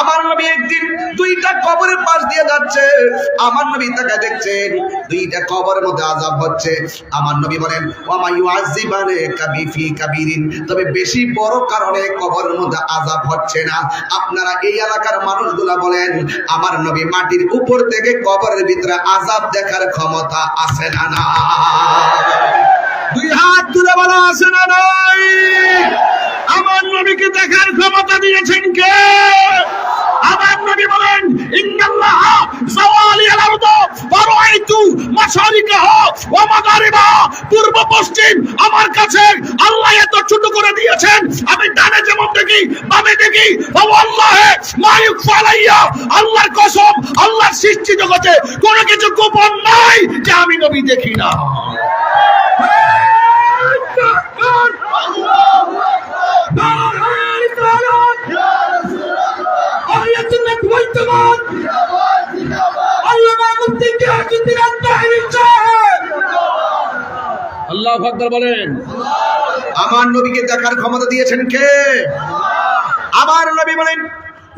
আমার নবী একদিন দুইটা কবরের পাশ দিয়ে যাচ্ছে। আমার নবী তাকে দেখছেন দুইটা কবরের মধ্যে আজাব হচ্ছে। আমার নবী বলেন, ওয়ামা ইউআযিবানে কাবি ফি কাবিরিন। তবে বেশি বড় কারণে কবরের মধ্যে আজাব হচ্ছে না। আপনারা এই এলাকার মানুষগুলা বলেন, আমার নবী মাটির উপর থেকে কবরের ভিতরে আজাব দেখার ক্ষমতা আছে না না? দুই হাত তুলে বলা, আছে না নাই? আমার নবীকে দেখার ক্ষমতা দিয়েছেন কে? মাগারিবাহ পূর্ব পশ্চিম, আমার কাছে আল্লাহ এত ছোট করে দিয়েছেন। আমি ডানে যেমন দেখি, বামে দেখি ও আল্লাহ মা আল্লাহর কসম, আল্লাহর সৃষ্টি জগতে কোনো কিছু গোপন নাই যে আমি নবী দেখি না। আল্লাহ আকবর বলেন আমার নবীকে দেখার ক্ষমতা দিয়েছেন কে? আমার নবী বলেন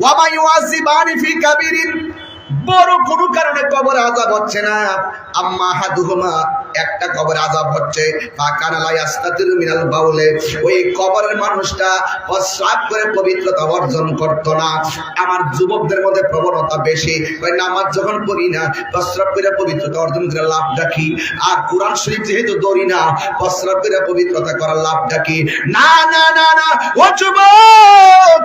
ওয়ামা ইউআযিবানি ফি কাবিরিন। বড় কোনো কারণে কবর আজাব হচ্ছে না। আম্মা হাদুহুমা একটা কবর আজাব হচ্ছে। মিনাল বাউলে। ওই কবরের মানুষটা প্রস্রাব করে পবিত্রতা অর্জন করত না। আমার যুবকদের মধ্যে প্রবণতা বেশি। ওই নামাজ যখন পড়ি না প্রস্রাব করে পবিত্রতা অর্জন করে লাভ ডাকি। আর কোরআন শরীফ যেহেতু দৌড়ি না প্রস্রাব করে পবিত্রতা করার লাভ ডাকি। না না না না, ও যুবক!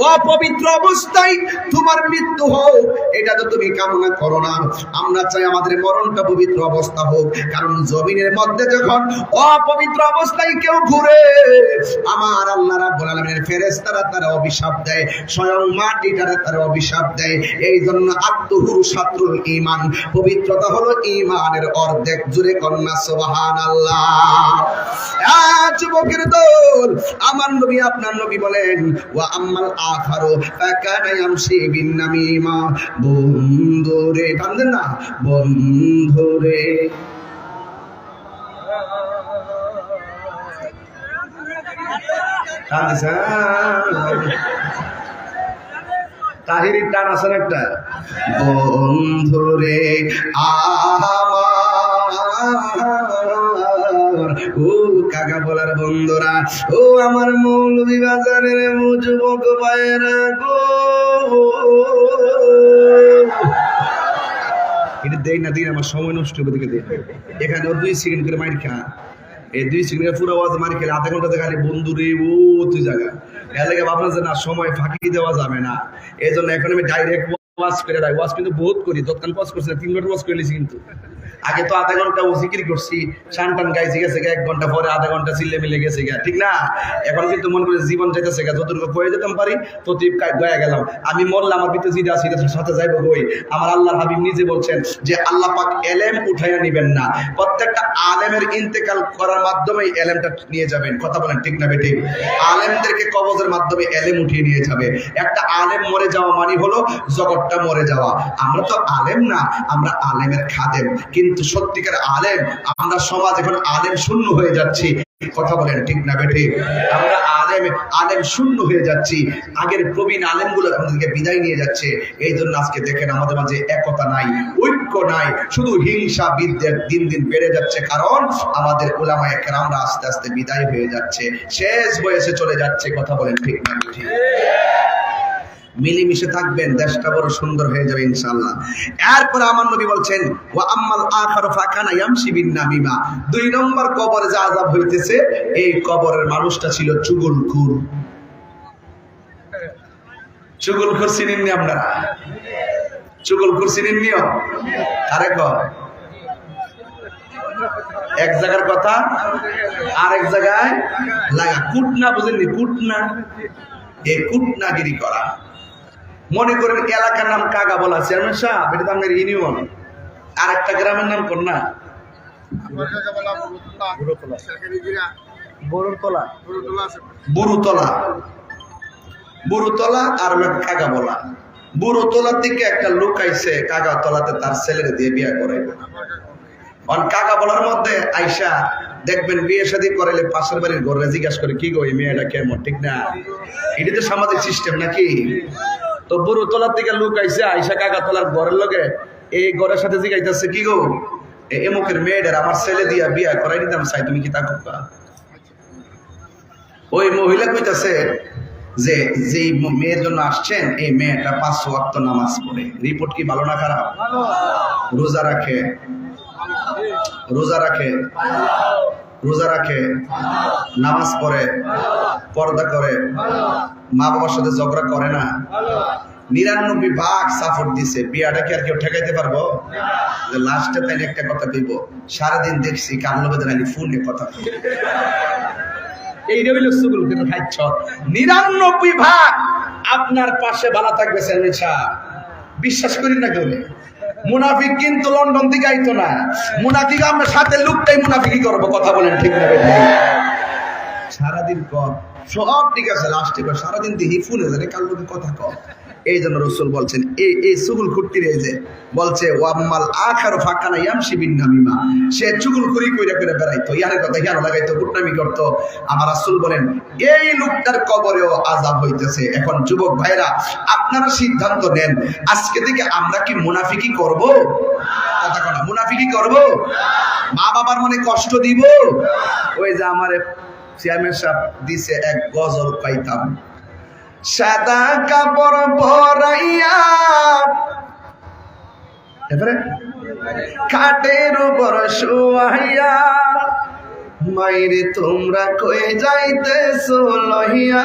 অপবিত্র অবস্থায় তোমার মৃত্যু হোক। এটা তো তুমি কামনা করো না। আমরা চাই আমাদের মরণটা পবিত্র অবস্থা হোক। কারণ জমিনের মধ্যে যখন অপবিত্র অবস্থায় কেউ ঘুরে, আমার আল্লাহ রাব্বুল আলামিনের ফেরেশতারা তারা অভিশাপ দেয়, স্বয়ং মাটিটারে তারা অভিশাপ দেয়। এই জন্য আত্মহুর শাত্রুল ঈমান। পবিত্রতা হলো ঈমানের অর্ধেক। জুড়ে কন্যা, সুবহানাল্লাহ। আ যুবকের দল, আমার নবী, আপনার নবী বলেন, ওয়া আম্মাল আখারু, ফাকানা ইয়ামশি বিন নামিমা বন্ধুরে, কান্দেন না, বন্ধুরে। তাহিরির টান আছে না একটা? বন্ধুরে আমার ও কাকা বলার বন্ধুরা ও আমার মৌলভী বাজারের যুবক ভাইয়েরা গো। এটা দেই না দিন আমার সময় নষ্ট হবে দিকে দেয় এখানে দুই সেকেন্ড করে মাইর খা। এই দুই সেকেন্ডের পুরো আওয়াজ মারি খেলে আধা ঘণ্টা খালি বন্ধু রে ও তুই জায়গা এর লাগে ভাবনা যে না সময় ফাঁকি দেওয়া যাবে না। এই জন্য এখন আমি ডাইরেক্ট ওয়াজ করে ওয়াজ কিন্তু বহুত করি যতক্ষণ ওয়াজ করছি না, তিন ঘণ্টা ওয়াজ করে কিন্তু। আগে তো আধা ঘণ্টা ও জিকির করছি, টান গাইছি, গেছে এক ঘণ্টা পরে আধা ঘণ্টা চিল্লে মিলে গেছে গা ঠিক না? এখন কিন্তু মন করে জীবন যাইতেছে গা যতটুকু কয়ে যেতাম পারি, ততটুকু গয়া গেলাম। আমি মরলে আমার ভিতরে যেটা আছে সাথে যাইবো বই আমার আল্লাহ হাবিব নিজে বলছেন যে, আল্লাহ পাক এলেম উঠাইয়া নিবেন না। প্রত্যেকটা আলেমের ইন্তেকাল করার মাধ্যমে এলেমটা নিয়ে যাবেন। কথা বলেন ঠিক না বেঠিক? আলেমদেরকে কবজের মাধ্যমে এলেম উঠিয়ে নিয়ে যাবে। একটা আলেম মরে যাওয়া মানে হলো জগৎটা মরে যাওয়া। আমরা তো আলেম না, আমরা আলেমের খাদেম। কিন্তু সত্যিকার আলেম, আমরা সমাজ এখন আলেম শূন্য হয়ে যাচ্ছি। কথা বলেন, ঠিক না বেঠে? আমরা আলেম আলেম শূন্য হয়ে যাচ্ছি। আগের প্রবীণ আলেমগুলো আমাদেরকে বিদায় নিয়ে যাচ্ছে। এই জন্য আজকে দেখেন আমাদের মাঝে একতা নাই, ঐক্য নাই। শুধু হিংসা বিদ্বেষ দিন দিন বেড়ে যাচ্ছে, কারণ আমাদের ওলামায় কেরামরা আস্তে আস্তে বিদায় হয়ে যাচ্ছে। শেষ বয়সে চলে যাচ্ছে, কথা বলেন, ঠিক না বেঠে? মিলেমিশে থাকবেন, দেশটা বড় সুন্দর হয়ে যাবে ইনশাআল্লাহ। এরপরে আমার নবী বলছেন, ওয়া আম্মাল আখারু ইয়ামশি বিন নামিমা দুই নম্বর কবরে যা আযাব হইতেছে, এই কবরের মানুষটা ছিল চুগলখুর। চুগলখুর চিনেননি আপনারা চুগলখুর চিনেননিও আরে ক এক জায়গার কথা, আরেক জায়গায় লাগা। কুটনা বুঝেননি, কুটনা। এই কুটনাগিরি করা। মনে করেন এলাকার নাম কাকা বলা চেয়ারম্যান সাহেব এটা তো আমাদের ইউনিয়ন। আর একটা গ্রামের নাম কোন না বড়তলা। বুরুতলা বুরুতলা আর কাকা বলা। বুরুতলা থেকে একটা লোক আইছে কাকা তলাতে তার ছেলের দিয়ে বিয়া করে। কাকা বলার মধ্যে আইসা দেখবেন বিয়ে শাদী করাইলে পাশের বাড়ির ঘরে জিজ্ঞাসা করে কি গো এই মেয়েটা কেমন? ঠিক না? এটা তো সামাজিক সিস্টেম নাকি? তো বুড়ো তলার থেকে লোক আইসে, আইসা কাকা তলার ঘরের লগে, এই ঘরের সাথে জিজ্ঞাসা কি গো? এমুকের মেয়েটার আমার ছেলে দিয়া বিয়া করাই নিতাম চাই, তুমি কি তা করবা? ওই মহিলা কইতাছে যে, যেই মেয়ের জন্য আসছেন, এই মেয়েটা পাঁচ ওয়াক্ত নামাজ পড়ে। রিপোর্ট কি ভালো না খারাপ? রোজা রাখে। রোজা রাখে। রোজা রাখে। নামাজ পড়ে। পর্দা করে। মা বাবার সাথে ঝগড়া করে না। নিরানব্বই ভাগ সাপোর্ট দিছে। বিয়াটা কি আর কেউ ঠেকাইতে পারব? লাস্টে তাই একটা কথা কইব? সারাদিন দেখছি কার লোকে জানি ফোনে কথা নিরানব্বই ভাগ আপনার পাশে ভালো থাকবে বিশ্বাস করি না মুনাফিক কিন্তু লন্ডন না। আমরা সাথে লুকটাই মুনাফিকি করব, কথা বলেন ঠিক না? সারাদিন কর সব ঠিক আছে লাস্টে কর সারাদিন দেখি ফুলে জানে কার লোকে কথা কর এই জন্য রসুল বলছেন এই এই সুগুল খুঁটির এই যে, বলছে, ওয়াম্মাল আখারো ফাঁকানা ইয়ামশি বিন নামিমা সে চুগুল করি কইরা করে বেড়াইতো। ইয়ার কথা ইয়ার লাগাইতো, গুটনামি করতো। আমার রাসূল বলেন, এই লোকটার কবরেও আযাব হইতেছে। এখন যুবক ভাইরা আপনারা সিদ্ধান্ত নেন, আজকে থেকে আমরা কি মুনাফিকি করব? কথা কনা মুনাফিকি করব? মা বাবার মনে কষ্ট দিব? ওই যে আমারে চেয়ারম্যান সাহেব দিছে এক গজল পাইতাম সাদা কাপড় পরাইয়া এবারে খাটের উপর শোয়াইয়া, মাইরে তোমরা কয়ে যাইতেছো লহিয়া